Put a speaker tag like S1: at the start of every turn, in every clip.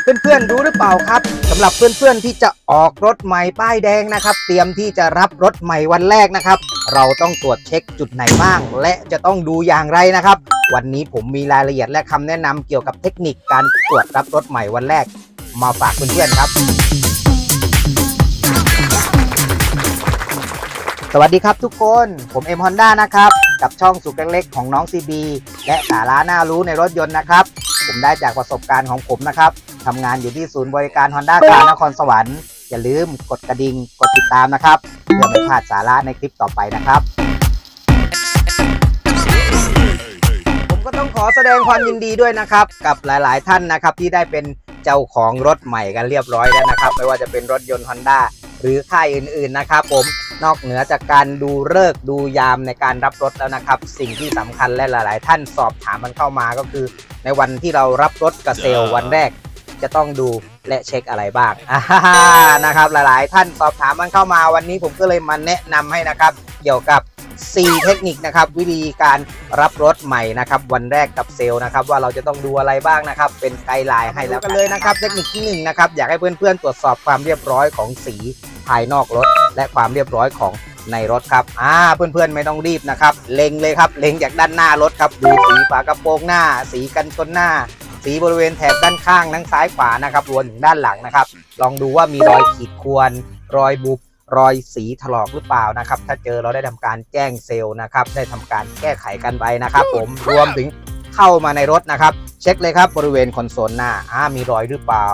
S1: เพื่อนๆรู้หรือเปล่าครับสำหรับเพื่อนๆที่จะออกรถใหม่ป้ายแดงนะครับ เตรียมที่จะรับรถใหม่วันแรกนะครับ เราต้องตรวจเช็คจุดไหนบ้าง และจะต้องดูอย่างไรนะครับ วันนี้ผมมีรายละเอียดและคำแนะนำเกี่ยวกับเทคนิคการตรวจรับรถใหม่วันแรก มาฝากเพื่อนๆครับ สวัสดีครับทุกคน ผมเอ็มฮอนด้านะครับกับช่องสุขเล็กๆของน้องซีบีและสาระน่ารู้ในรถยนต์นะครับผมได้จากประสบการณ์ของผมนะครับ ทำงานอยู่ที่ศูนย์บริการ Honda การนครสวรรค์อย่าลืมกดกระดิ่งกดติดตามนะครับเพื่อไม่พลาดสาระในคลิปต่อไปนะครับ ผมก็ต้องขอแสดงความยินดีด้วยนะครับ กับหลาย ๆ ท่านนะครับที่ได้เป็นเจ้าของรถใหม่กันเรียบร้อยแล้วนะครับ ไม่ว่าจะเป็นรถยนต์ Honda หรือค่ายอื่น ๆ นะครับผมนอกเหนือจากการดูเลิกดูยามในการรับรถแล้วนะครับ สิ่งที่สำคัญและหลาย ๆ ท่านสอบถามมันเข้ามาก็คือ ในวันที่เรารับรถกับเซลล์วันแรก จะต้องดูและเช็คอะไรบ้างนะครับหลายๆ ท่านสอบถามมันเข้ามาวันนี้ผมก็เลยมาแนะนำให้นะครับ เกี่ยวกับ 4 เทคนิคนะครับ วิธีการรับรถใหม่นะครับ วันแรกกับเซลนะครับ ว่าเราจะต้องดูอะไรบ้างนะครับ เป็นไกด์ไลน์ให้แล้วกันเลยนะครับ เทคนิคที่1นะครับอยากให้เพื่อนๆตรวจสอบความเรียบร้อยของสีภายนอกรถ และความเรียบร้อยของในรถครับอ่าเพื่อนๆไม่ต้องรีบนะครับ เล็งเลยครับ เล็งจากด้านหน้ารถครับ ดูสีฝากระโปรงหน้า สีกันชนหน้า สีบริเวณแถบด้านข้างทั้งซ้ายขวานะครับรวมถึงด้านหลังนะครับ ลองดูว่ามีรอยขีดข่วน รอยบุบรอยสีถลอกหรือเปล่านะครับ ถ้าเจอเราได้ทำการแจ้งเซลล์นะครับ ได้ทำการแก้ไขกันไปนะครับ ผมรวมถึงเข้ามาในรถนะครับ เช็คเลยครับบริเวณคอนโซลหน้าอ่ามีรอยหรือเปล่า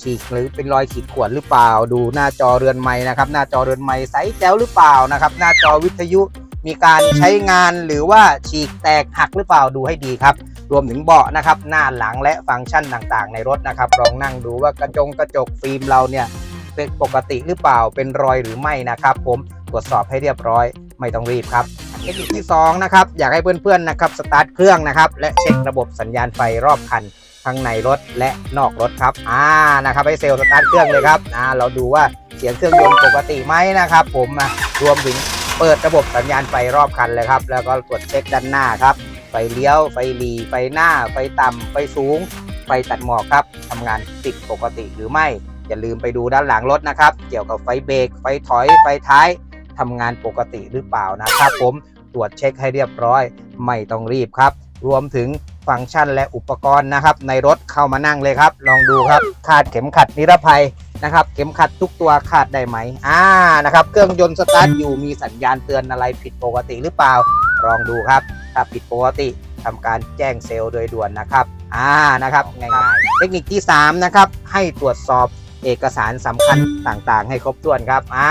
S1: ฉีกหรือเป็นรอยขีดข่วนหรือเปล่า ดูหน้าจอเรือนไม้นะครับ หน้าจอเรือนไม้ใสแจ๋วหรือเปล่านะครับ หน้าจอวิทยุมีการใช้งานหรือว่าฉีกแตกหักหรือเปล่าดูให้ดีครับ รวมถึงเบาะนะครับหน้าหลังและฟังก์ชันต่างๆ ในรถนะครับลองนั่งดูว่ากระจงกระจกฟิล์มเราเนี่ยเป็นปกติหรือเปล่าเป็นรอยหรือไม่นะครับผมตรวจสอบให้เรียบร้อยไม่ต้องรีบครับเทคนิคที่สองนะครับอยากให้เพื่อนๆนะครับสตาร์ทเครื่องนะครับและเช็คระบบสัญญาณไฟรอบคันทั้งในรถและนอกรถครับอ่านะครับให้เซลล์สตาร์ทเครื่องเลยครับอ่าเราดูว่าเสียงเครื่องยนต์ปกติไหมนะครับ ผมรวมถึงเปิดระบบสัญญาณไฟรอบคันเลยครับ แล้วก็ตรวจเช็คด้านหน้าครับ ฟเลี้ยว ไฟหลีไฟหน้า ไฟต่ำไฟสูง ไฟตัดหมอกครับทำงานติดปกติหรือไม่ อย่าลืมไปดูด้านหลังรถนะครับ เกี่ยวกับไฟเบรกไฟถอยไฟท้ายทำงานปกติหรือเปล่านะครับผมตรวจเช็คให้เรียบร้อย ไม่ต้องรีบครับ รวมถึงฟังก์ชันและอุปกรณ์นะครับ ในรถเข้ามานั่งเลยครับ ลองดูครับคาดเข็มขัดนิรภัยนะครับ เข็มขัดทุกตัวคาดได้ไหมอ่านะครับ เครื่องยนต์สตาร์ทอยู่มีสัญญาณเตือนอะไรผิดปกติหรือเปล่า ลองดูครับ ถ้าผิดปกติทำการแจ้งเซลล์โดยด่วนนะครับอ่านะครับง่ายๆเทคนิคที่ 3 นะครับ ให้ตรวจสอบเอกสารสำคัญต่างๆ ให้ครบถ้วนครับอ่า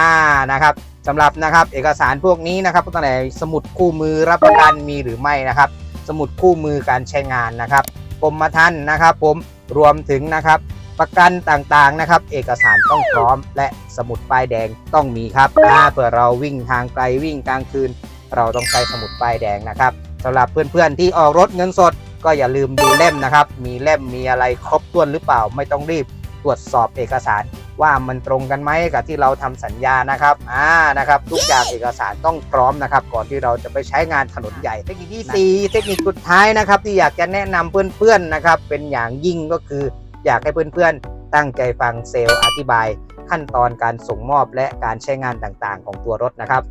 S1: นะครับสำหรับนะครับเอกสารพวกนี้นะครับตั้งแต่สมุดคู่มือรับประกันมีหรือไม่นะครับ สมุดคู่มือการใช้งานนะครับกรมธรรม์นะครับ ผมรวมถึงนะครับประกันต่างๆนะครับ เอกสารต้องพร้อม และสมุดป้ายแดงต้องมีครับอ่าเผื่อเราวิ่งทางไกลวิ่งกลางคืน เราต้องใช้สมุดป้ายแดงนะครับสำหรับเพื่อนๆที่ออกรถเงินสด ก็อย่าลืมดูเล่มนะครับ มีเล่มมีอะไรครบถ้วนหรือเปล่าไม่ต้องรีบตรวจสอบเอกสารว่ามันตรงกันไหมกับที่เราทำสัญญานะครับอ่านะครับ ทุกอย่างเอกสารต้องพร้อมนะครับ ก่อนที่เราจะไปใช้งานถนนใหญ่เทคนิคที่ 4 เทคนิคสุดท้ายนะครับ ที่อยากจะแนะนำเพื่อนๆนะครับ เป็นอย่างยิ่งก็คืออยากให้เพื่อนๆ ตั้งใจฟังเซลล์อธิบายขั้นตอนการส่งมอบและการใช้งานต่างๆ ของตัวรถนะครับ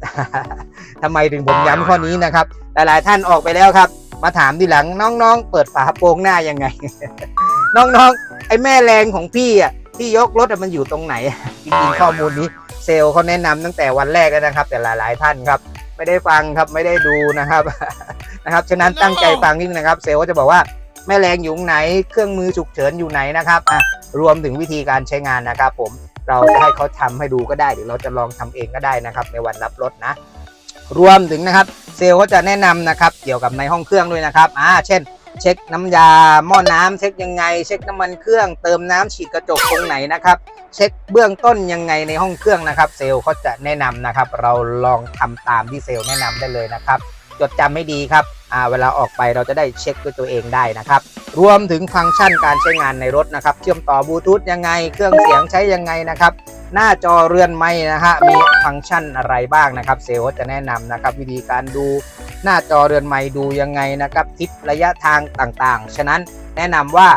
S1: ทำไมถึงผมย้ำข้อนี้นะครับ หลายๆท่านออกไปแล้วครับ มาถามทีหลังน้องๆ เปิดฝาโปรงหน้ายังไง น้องๆ ไอ้แม่แรงของพี่อะที่ยกรถมันอยู่ตรงไหนจริงๆข้อมูลนี้เซลล์เขาแนะนำตั้งแต่วันแรกแล้วนะครับ แต่หลายๆท่านครับ ไม่ได้ฟังครับไม่ได้ดูนะครับนะครับฉะนั้นตั้งใจฟังนิดนึงนะครับ เซลล์ก็จะบอกว่า แม่แรงอยู่งไหน เครื่องมือฉุกเฉินอยู่ไหนนะครับอะรวมถึงวิธีการใช้งานนะครับผมเราจะให้เขาทำให้ดูก็ได้หรือเราจะลองทำเองก็ได้นะครับ ในวันรับรถนะ รวมถึงนะครับ เซลล์เขาจะแนะนำนะครับ เกี่ยวกับในห้องเครื่องด้วยนะครับอ่าเช่น เช็คน้ำยาหม้อน้ำเช็คยังไง เช็คน้ำมันเครื่อง เติมน้ำฉีดกระจกตรงไหนนะครับเช็คเบื้องต้นยังไงในห้องเครื่องนะครับ เซลล์เขาจะแนะนำนะครับ เราลองทำตามที่เซลล์แนะนำได้เลยนะครับ จดจำไม่ดีครับ เวลาออกไปเราจะได้เช็คด้วยตัวเองได้นะครับ รวมถึงฟังก์ชันการใช้งานในรถนะครับ เชื่อมต่อบลูทูธยังไง เครื่องเสียงใช้ยังไงนะครับ หน้าจอเรือนไม้นะฮะมีฟังก์ชันอะไรบ้างนะครับ เซลล์จะแนะนำนะครับ วิธีการดูหน้าจอเรือนไม้ดูยังไงนะครับ ทิศระยะทางต่างๆ ฉะนั้นแนะนำว่า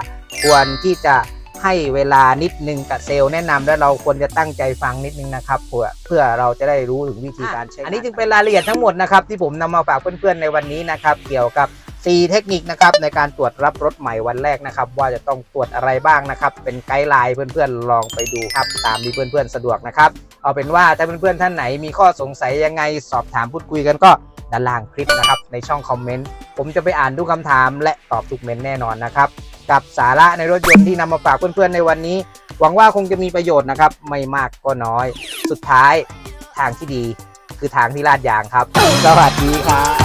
S1: ควรที่จะ ให้เวลานิดนึงกับเซลล์แนะนำแล้วเราควรจะตั้งใจฟังนิดนึงนะครับเพื่อเพื่อเราจะได้รู้ถึงวิธีการใช้อันนี้จึงเป็นรายละเอียดทั้งหมดนะครับที่ผมนำมาฝากเพื่อนๆในวันนี้นะครับเกี่ยวกับ4เทคนิคนะครับในการตรวจรับรถใหม่วันแรกนะครับ ว่าจะต้องตรวจอะไรบ้างนะครับ เป็นไกด์ไลน์เพื่อนๆลองไปดูครับตามที่เพื่อนๆสะดวกนะครับ เอาเป็นว่าถ้าเพื่อนๆท่านไหนมีข้อสงสัยยังไงสอบถามพูดคุยกันก็ด้านล่างคลิปนะครับในช่องคอมเมนต์ผมจะไปอ่านทุกคำถามและตอบทุกเมนต์แน่นอนนะครับ กับสาระในรถยนต์ที่นำมาฝากเพื่อนๆในวันนี้ หวังว่าคงจะมีประโยชน์นะครับ ไม่มากก็น้อย สุดท้ายทางที่ดีคือทางที่ลาดยางครับ สวัสดีครับ